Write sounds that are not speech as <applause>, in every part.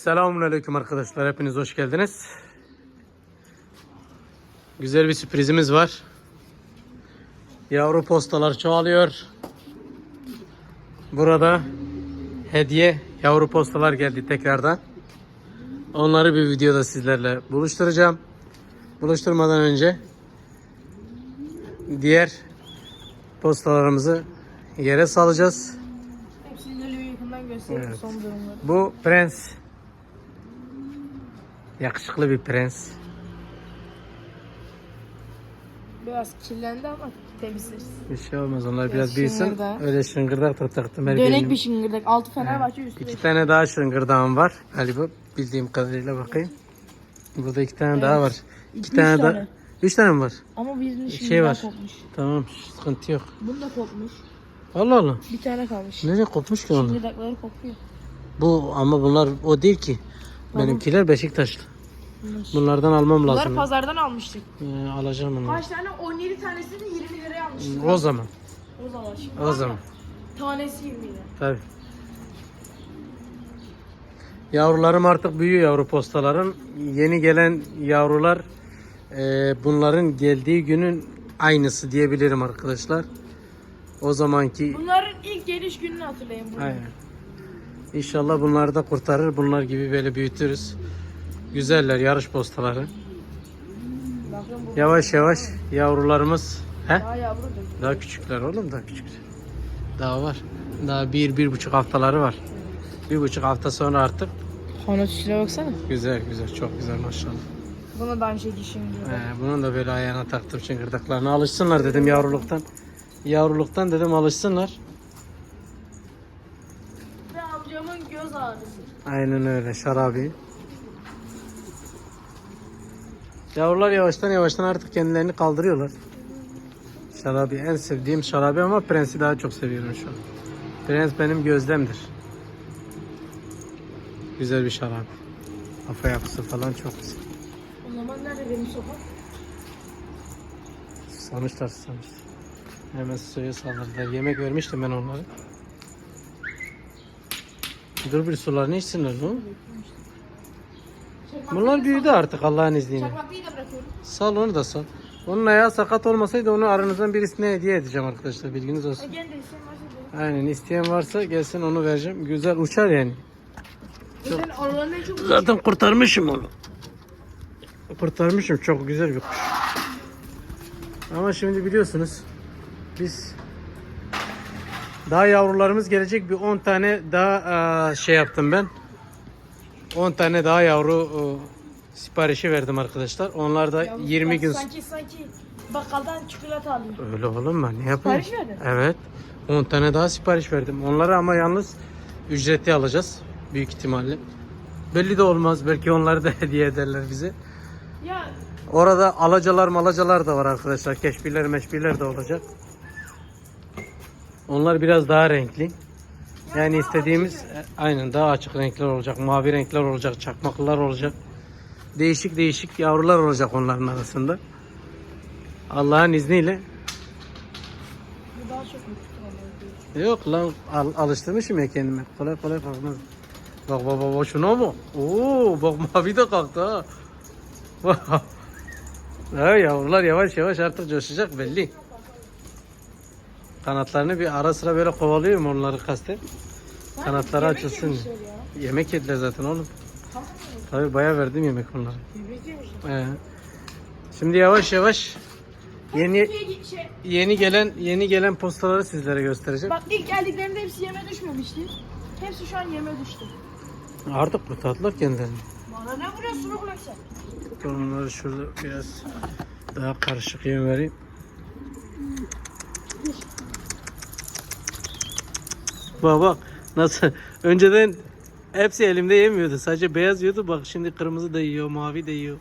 Selamünaleyküm arkadaşlar. Hepiniz hoş geldiniz. Güzel bir sürprizimiz var. Yavru postalar çoğalıyor. Burada hediye yavru postalar geldi tekrardan. Onları bir videoda sizlerle buluşturacağım. Buluşturmadan önce diğer postalarımızı yere salacağız. Hepsini böyle yakından göstereyim Evet. son durumları. Bu prens. Yakışıklı bir prens. Biraz kirlendi ama temizleriz. Bir şey olmaz onlar biraz Biraz büyüsün. şıngırdak. Öyle şıngırdak da taktım. her Dönek bir şıngırdak. Altı Fenerbahçe üstü. İki tane daha şıngırdağım var. Galiba bildiğim kadarıyla bakayım. Burada iki tane daha var. İki Üç tane, daha. Üç tane mi var? Ama birinin Şey şıngırdağı var. kopmuş. Tamam sıkıntı yok. Bunun da kopmuş. Allah Allah. Bir tane kalmış. Nereye kopmuş ki onlar? Şıngırdakları kopuyor. Bu ama bunlar o değil ki. Benimkiler Beşiktaşlı. Bunlar. Bunlardan almam Bunları lazım. pazardan almıştık. Ee, alacağım onu. Kaç tane? 17 tanesini 20 liraya almıştık. O zaman. O zaman şimdi. O zaman. Tanesi 20 lira. Tabii. Yavrularım artık büyüyor yavru postaların. Yeni gelen yavrular e, bunların geldiği günün aynısı diyebilirim arkadaşlar. O zamanki Bunların ilk geliş gününü hatırlayın. Bunu. aynen. İnşallah bunları da kurtarır. Bunlar gibi böyle büyütürüz. Güzeller yarış postaları. Yavaş yavaş yavrularımız he? daha yavrudur. Daha küçükler oğlum daha küçükler. Daha var. Daha bir, bir buçuk haftaları var. Bir buçuk hafta sonra artık üstüne baksana. güzel güzel çok güzel maşallah. Buna da aynı şey şimdi. Ee, bunun da böyle ayağına taktım çıngırdaklarına alışsınlar dedim yavruluktan. Yavruluktan dedim alışsınlar. Ve amcamın göz ağrısı. Aynen öyle şarabi. Yavrular yavaştan yavaştan artık kendilerini kaldırıyorlar. Şarabi en sevdiğim şarabi ama prensi daha çok seviyorum şu an. Prens benim gözlemdir. Güzel bir şarabi. Kafa yapısı falan çok güzel. O zaman nerede benim sokak? Susamışlar susamışlar. Hemen suya saldırdılar. Yemek vermiştim ben onlara. Dur bir sularını içsinler bu. Bunlar büyüdü artık Allah'ın izniyle. Çakmaklıyı da bırakıyorum. Sal onu da sal. Onun ayağı sakat olmasaydı onu aranızdan birisine hediye edeceğim arkadaşlar. Bilginiz olsun. De da. Aynen isteyen varsa gelsin onu vereceğim. Güzel uçar yani. Zaten çok Zaten kurtarmışım onu. Kurtarmışım çok güzel bir kuş. Ama şimdi biliyorsunuz biz daha yavrularımız gelecek bir 10 tane daha eee, şey yaptım ben. 10 tane daha yavru eee, siparişi verdim arkadaşlar. Onlar da 20 gün Sanki sanki bakkaldan çikolata alıyor. Öyle oğlum ben ne yapayım? Sipariş verdin? Evet. 10 tane daha sipariş verdim. Onları ama yalnız ücretli alacağız. Büyük ihtimalle. Belli de olmaz. Belki onları da <laughs> hediye ederler bize. Ya Orada alacalar malacalar da var arkadaşlar. Keşbirler meşbirler de olacak. Onlar biraz daha renkli. Yani istediğimiz e, aynen daha açık renkler olacak. Mavi renkler olacak. Çakmaklılar olacak. Değişik değişik yavrular olacak onların arasında. Allah'ın izniyle bu daha çok Yok lan al, alıştırmışım ya kendime. Kolay kolay kalkmaz. Bak bak bak, şuna bak. Oo bak <laughs> mavi de kalktı ha. <laughs> Ha yavrular yavaş yavaş artık coşacak belli. Kanatlarını bir ara sıra böyle kovalıyorum onları kasten. Kanatları açılsın. yemişler ya. Yemek yediler zaten oğlum. Tamam mı? Tabii bayağı verdim yemek onlara. Yemek yemişler. Ee, şimdi yavaş yavaş yeni Türkiye'ye şey, yeni gelen yeni gelen postaları sizlere göstereceğim. bak ilk geldiklerinde hepsi yeme düşmemişti. Hepsi şu an yeme düştü. Artık kurtardılar kendilerini. Bana ne vuruyorsun oğlum sen? Onları şurada biraz daha karışık yem vereyim. Bak bak nasıl önceden hepsi elimde yemiyordu. Sadece beyaz yiyordu. Bak şimdi kırmızı da yiyor, mavi de yiyor.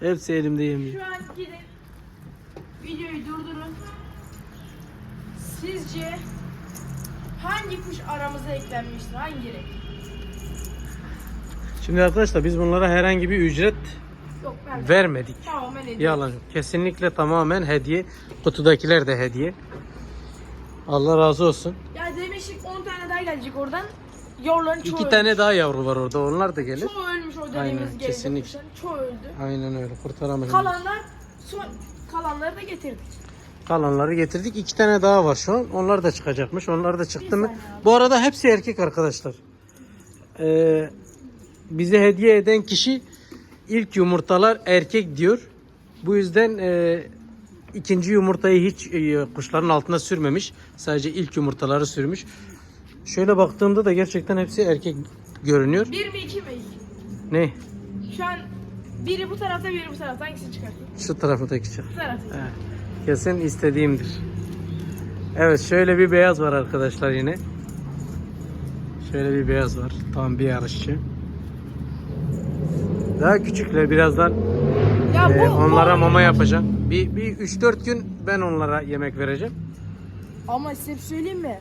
Hepsi elimde yemiyor. Şu an gidin. Videoyu durdurun. Sizce hangi kuş aramıza eklenmiştir? Hangi renk? Şimdi arkadaşlar biz bunlara herhangi bir ücret Yok ben vermedik. tamamen ediyorum. Yalan. Kesinlikle tamamen hediye. Kutudakiler de hediye. Allah razı olsun. Ya demiştik 10 tane daha gelecek oradan. yavruların çoğu İki ölmüş. tane daha yavru var orada. Onlar da gelir. Çoğu ölmüş o Aynen, dediğimiz gelecek kesinlikle. kuşların. Çoğu öldü. Aynen öyle. Kurtaramadım. Kalanlar son kalanları da getirdik. Kalanları getirdik. İki tane daha var şu an. Onlar da çıkacakmış. Onlar da çıktı mı? abi. Bu arada hepsi erkek arkadaşlar. Ee, bize hediye eden kişi ilk yumurtalar erkek diyor. Bu yüzden e, ikinci yumurtayı hiç e, kuşların altına sürmemiş. Sadece ilk yumurtaları sürmüş. Şöyle baktığımda da gerçekten hepsi erkek görünüyor. Bir mi iki mi? Ne? Şu an biri bu tarafta biri bu tarafta. Hangisini çıkartayım? Şu tarafındaki çık. Bu tarafta. Evet. Kesin istediğimdir. Evet şöyle bir beyaz var arkadaşlar yine. Şöyle bir beyaz var. Tam bir yarışçı. Daha küçükler birazdan Ya e, bu, onlara bu- mama yapacağım. Bir, bir 3-4 gün ben onlara yemek vereceğim. Ama size bir söyleyeyim mi?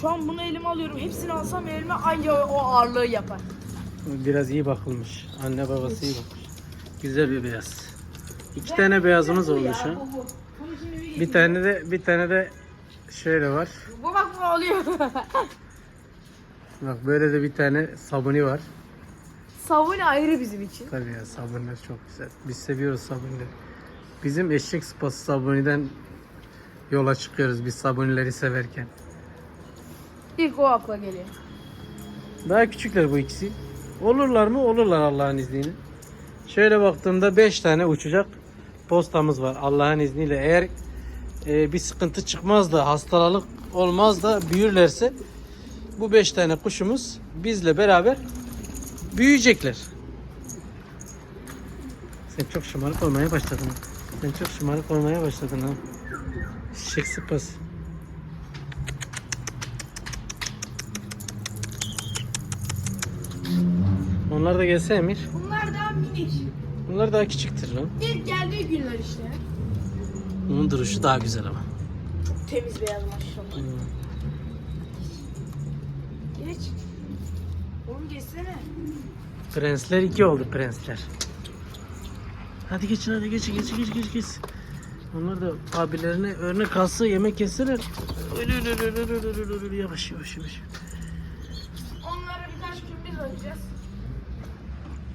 Şu an bunu elime alıyorum. Hepsini alsam elime anca o ağırlığı yapar. Biraz iyi bakılmış. Anne babası iyi bakmış. Güzel bir beyaz. İki tane beyazımız Bu oldu ya, bu, bu. Şimdi bir tane de bir tane de şöyle var. Bu bak bu oluyor. Bak böyle de bir tane sabuni var. Savun ayrı bizim için. Tabii ya sabunlar çok güzel. Biz seviyoruz sabunları. Bizim eşek sıpası sabuniden yola çıkıyoruz biz sabunileri severken. İlk o akla geliyor. Daha küçükler bu ikisi. Olurlar mı? Olurlar Allah'ın izniyle. Şöyle baktığımda 5 tane uçacak postamız var Allah'ın izniyle. Eğer e, bir sıkıntı çıkmaz da hastalık olmaz da büyürlerse bu 5 tane kuşumuz bizle beraber büyüyecekler. Sen çok şımarık olmaya başladın. Sen çok şımarık olmaya başladın ha. Şık sıpası. Onlar da gelse Emir. Bunlar daha minik. Bunlar daha küçüktür lan. İlk geldiği günler işte. Onun duruşu daha güzel ama. Çok temiz beyaz maşallah. Geç. Oğlum geçsene. Prensler iki oldu prensler. Hadi geçin hadi geçin geçin geçin geçin. geçin. Onlar da abilerine örnek alsa yemek yeseler. Öyle öyle öyle öyle öyle öyle yavaş yavaş yavaş. Onlara birkaç gün biz öleceğiz.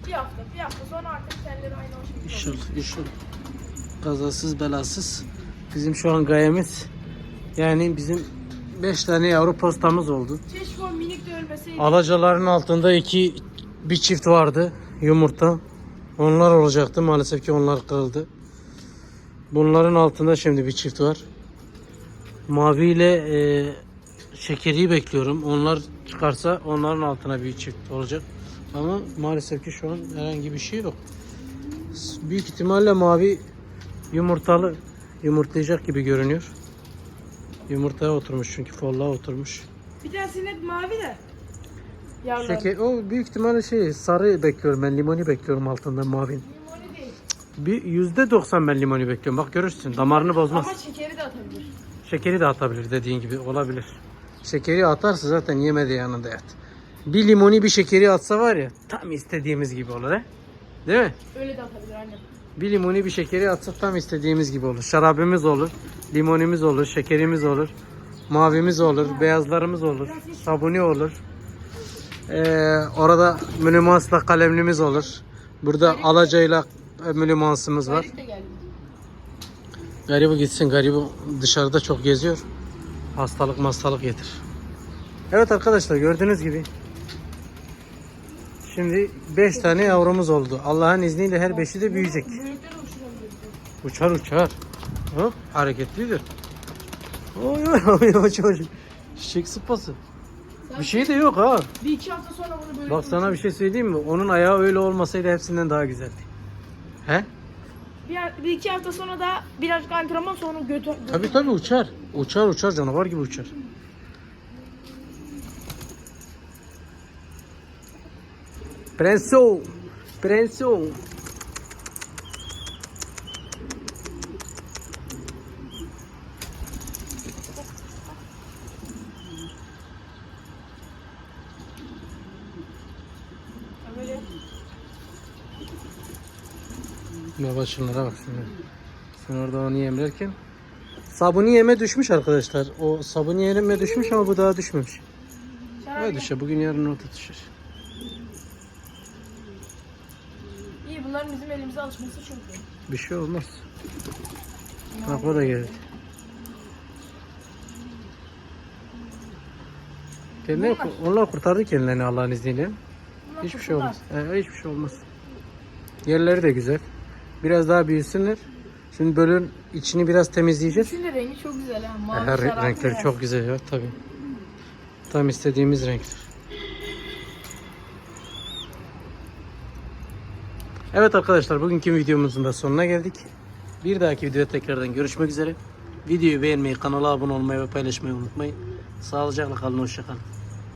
Bir hafta, bir hafta sonra artık kendileri aynı o şekilde olacak. İnşallah inşallah. Kazasız belasız. Bizim şu an gayemiz yani bizim 5 tane yavru postamız oldu. Keşke o minik de ölmeseydi. Alacaların altında iki bir çift vardı yumurta. Onlar olacaktı maalesef ki onlar kırıldı. Bunların altında şimdi bir çift var. Mavi ile e, şekeri bekliyorum. Onlar çıkarsa onların altına bir çift olacak. Ama maalesef ki şu an herhangi bir şey yok. Büyük ihtimalle mavi yumurtalı yumurtlayacak gibi görünüyor. Yumurtaya oturmuş çünkü folluğa oturmuş. Bir tanesi net mavi de. Yavrular. Şeker, o büyük ihtimalle şey sarı bekliyorum ben limoni bekliyorum altında mavin. Limoni değil. Bir yüzde doksan ben limoni bekliyorum. Bak görürsün damarını bozmaz. Ama şekeri de atabilir. Şekeri de atabilir dediğin gibi olabilir. Şekeri atarsa zaten yemedi yanında yat. Bir limoni bir şekeri atsa var ya tam istediğimiz gibi olur he. Değil mi? Öyle de atabilir annem. Bir limoni bir şekeri atsak tam istediğimiz gibi olur. Şarabımız olur, limonimiz olur, şekerimiz olur, mavimiz olur, beyazlarımız olur, sabuni olur. Ee, orada mülümansla kalemlimiz olur. Burada alacayla e, mülümansımız var. Garibu gitsin. Garibu dışarıda çok geziyor. Hastalık hastalık getir. Evet arkadaşlar gördüğünüz gibi. Şimdi 5 tane yavrumuz oldu. Allah'ın izniyle her beşi de büyüyecek. Uçar uçar. Hop hareketlidir. Oy oy oy oy oy. Şık sıpası. Bir şey de yok ha. Bir iki hafta sonra bunu böyle Bak sana bir şey söyleyeyim mi? Onun ayağı öyle olmasaydı hepsinden daha güzeldi. He? bir, bir iki hafta sonra da birazcık antrenman sonra götü... Tabii tabii uçar. Uçar uçar canavar gibi uçar. Prenso. Böyle Baba şunlara bak şimdi. Sen orada onu yemlerken. Sabuni yeme düşmüş arkadaşlar. O sabuni yeme düşmüş ama bu daha düşmemiş. Hadi işte bugün yarın orta düşer. İyi bunların bizim elimize alışması çok iyi. Bir şey olmaz. Bak o da geldi. Kendileri, onlar kurtardı kendilerini Allah'ın izniyle. Bunlar Hiçbir şey olmaz. Ee, hiçbir şey olmaz. Yerleri de güzel. Biraz daha büyüsünler. Şimdi bölün içini biraz temizleyeceğiz. Üçünün de rengi çok güzel ha. Mavi, Her şaraplı renkleri çok güzel ya tabii. Tam istediğimiz renkler. Evet arkadaşlar bugünkü videomuzun da sonuna geldik. Bir dahaki videoda tekrardan görüşmek üzere. Videoyu beğenmeyi, kanala abone olmayı ve paylaşmayı unutmayın. Sağlıcakla kalın, hoşça kalın.